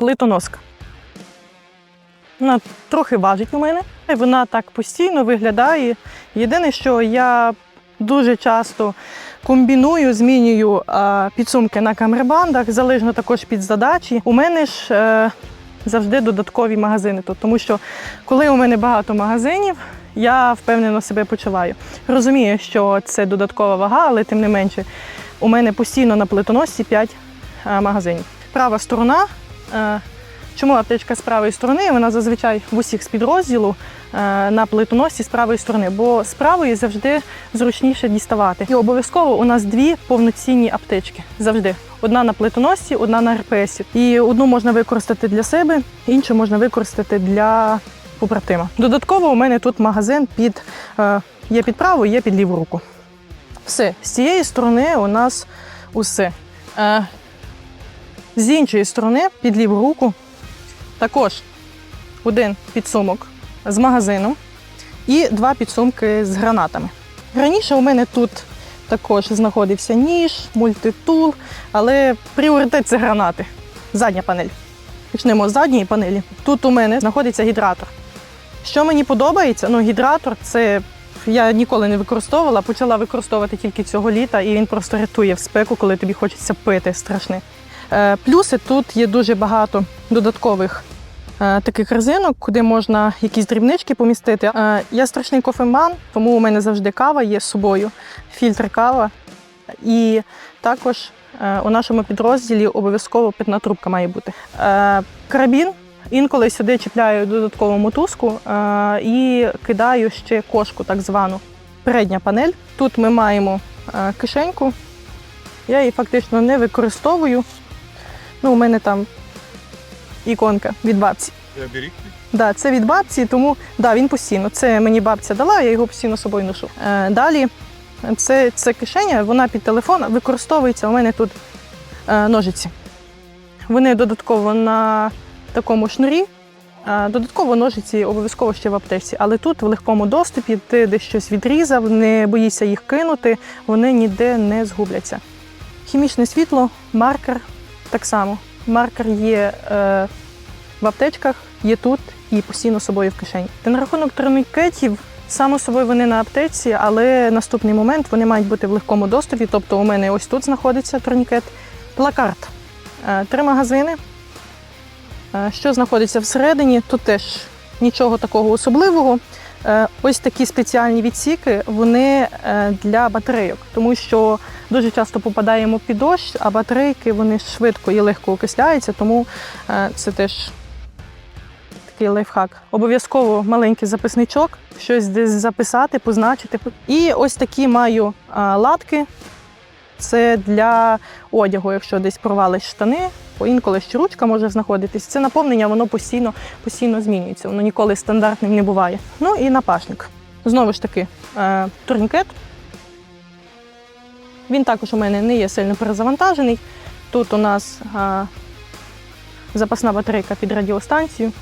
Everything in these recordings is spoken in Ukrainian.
плитоноска. Вона трохи важить у мене. і Вона так постійно виглядає. Єдине, що я дуже часто комбіную, змінюю підсумки на камербандах, залежно також від задачі. У мене ж е, завжди додаткові магазини тут, тому що коли у мене багато магазинів, я впевнено себе почуваю. Розумію, що це додаткова вага, але тим не менше, у мене постійно на плитоносці 5 е, магазинів. Права сторона. Е, Чому аптечка з правої сторони? Вона зазвичай в усіх з підрозділу е, на плитоносці з правої сторони, бо з правої завжди зручніше діставати. І обов'язково у нас дві повноцінні аптечки. Завжди. Одна на плитоносці, одна на РПСі. І одну можна використати для себе, іншу можна використати для побратима. Додатково у мене тут магазин під е, є під праву, є під ліву руку. Все, з цієї сторони у нас усе. З іншої сторони, під ліву руку, також один підсумок з магазином і два підсумки з гранатами. Раніше у мене тут також знаходився ніж, мультитул, але пріоритет це гранати. Задня панель. Почнемо з задньої панелі. Тут у мене знаходиться гідратор. Що мені подобається, ну гідратор це я ніколи не використовувала, почала використовувати тільки цього літа, і він просто рятує в спеку, коли тобі хочеться пити страшне. Е, Плюси тут є дуже багато додаткових е, таких резинок, куди можна якісь дрібнички помістити. Е, Я страшний кофеман, тому у мене завжди кава є з собою, фільтр кава. І також у нашому підрозділі обов'язково питна трубка має бути. Карабін. Інколи сюди чіпляю додаткову мотузку і кидаю ще кошку, так звану. Передня панель. Тут ми маємо кишеньку. Я її фактично не використовую. Ну, у мене там іконка від бабці. Я беріг? Да, це від бабці, тому да, він постійно. Це мені бабця дала, я його постійно з собою ношу. Е, далі це, це кишеня, вона під телефон використовується. У мене тут е, ножиці. Вони додатково на такому шнурі. Е, Додатково ножиці обов'язково ще в аптеці, але тут в легкому доступі ти десь щось відрізав, не боїшся їх кинути, вони ніде не згубляться. Хімічне світло, маркер так само. Маркер є е, в аптечках, є тут і постійно з собою в кишені. Та на рахунок турнікетів, само собою вони на аптеці, але наступний момент вони мають бути в легкому доступі. Тобто у мене ось тут знаходиться турнікет, плакарт, Е, три магазини. Е, Що знаходиться всередині, тут теж нічого такого особливого. Е, Ось такі спеціальні відсіки, вони е, для батарейок, тому що дуже часто попадаємо під дощ, а батарейки вони швидко і легко окисляються, тому е, це теж такий лайфхак. Обов'язково маленький записничок, щось десь записати, позначити. І ось такі маю латки. Це для одягу, якщо десь порвались штани, бо інколи ще ручка може знаходитись. Це наповнення, воно постійно, постійно змінюється, воно ніколи стандартним не буває. Ну і напашник. Знову ж таки, е, турнікет. Він також у мене не є сильно перезавантажений. Тут у нас е, запасна батарейка під радіостанцію,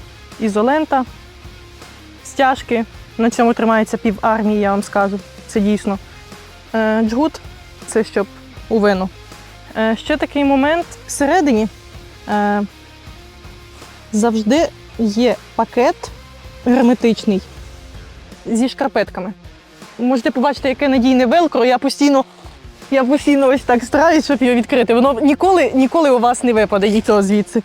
ізолента, стяжки. На цьому тримається пів армії, я вам скажу. Це дійсно. Е, Джгут це щоб у вину. Ще такий момент всередині завжди є пакет герметичний зі шкарпетками. Можете побачити, яке надійне велкро. Я постійно, я постійно ось так стараюсь, щоб його відкрити. Воно ніколи, ніколи у вас не випаде нічого звідси.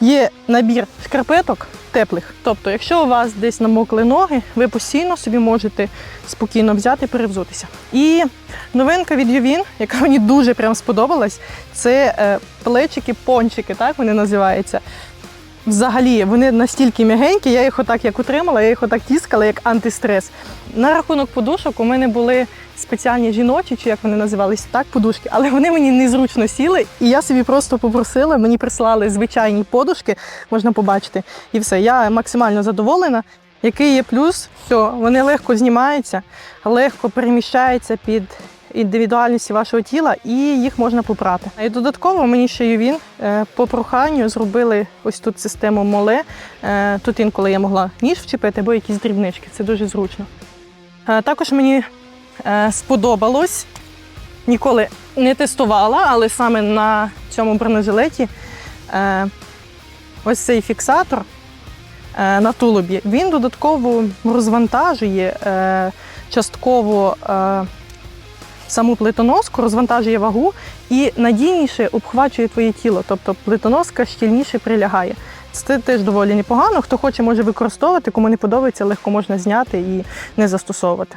Є набір шкарпеток теплих. Тобто, якщо у вас десь намокли ноги, ви постійно собі можете спокійно взяти і перевзутися. І новинка від Ювін, яка мені дуже прям сподобалась, це е, плечики-пончики, так вони називаються. Взагалі, вони настільки м'ягенькі, я їх отак як утримала, я їх отак тіскала, як антистрес. На рахунок подушок у мене були спеціальні жіночі, чи як вони називались, так, подушки, але вони мені незручно сіли. І я собі просто попросила, мені прислали звичайні подушки, можна побачити. І все, я максимально задоволена. Який є плюс, що вони легко знімаються, легко переміщаються під індивідуальність вашого тіла, і їх можна попрати. І додатково мені ще Ювін е, по проханню зробили ось тут систему моле. Е, Тут інколи я могла ніж вчепити або якісь дрібнички. Це дуже зручно. Е, Також мені сподобалось, ніколи не тестувала, але саме на цьому бронежилеті ось цей фіксатор на тулубі, він додатково розвантажує частково саму плитоноску, розвантажує вагу і надійніше обхвачує твоє тіло. Тобто плитоноска щільніше прилягає. Це теж доволі непогано. Хто хоче, може використовувати, кому не подобається, легко можна зняти і не застосовувати.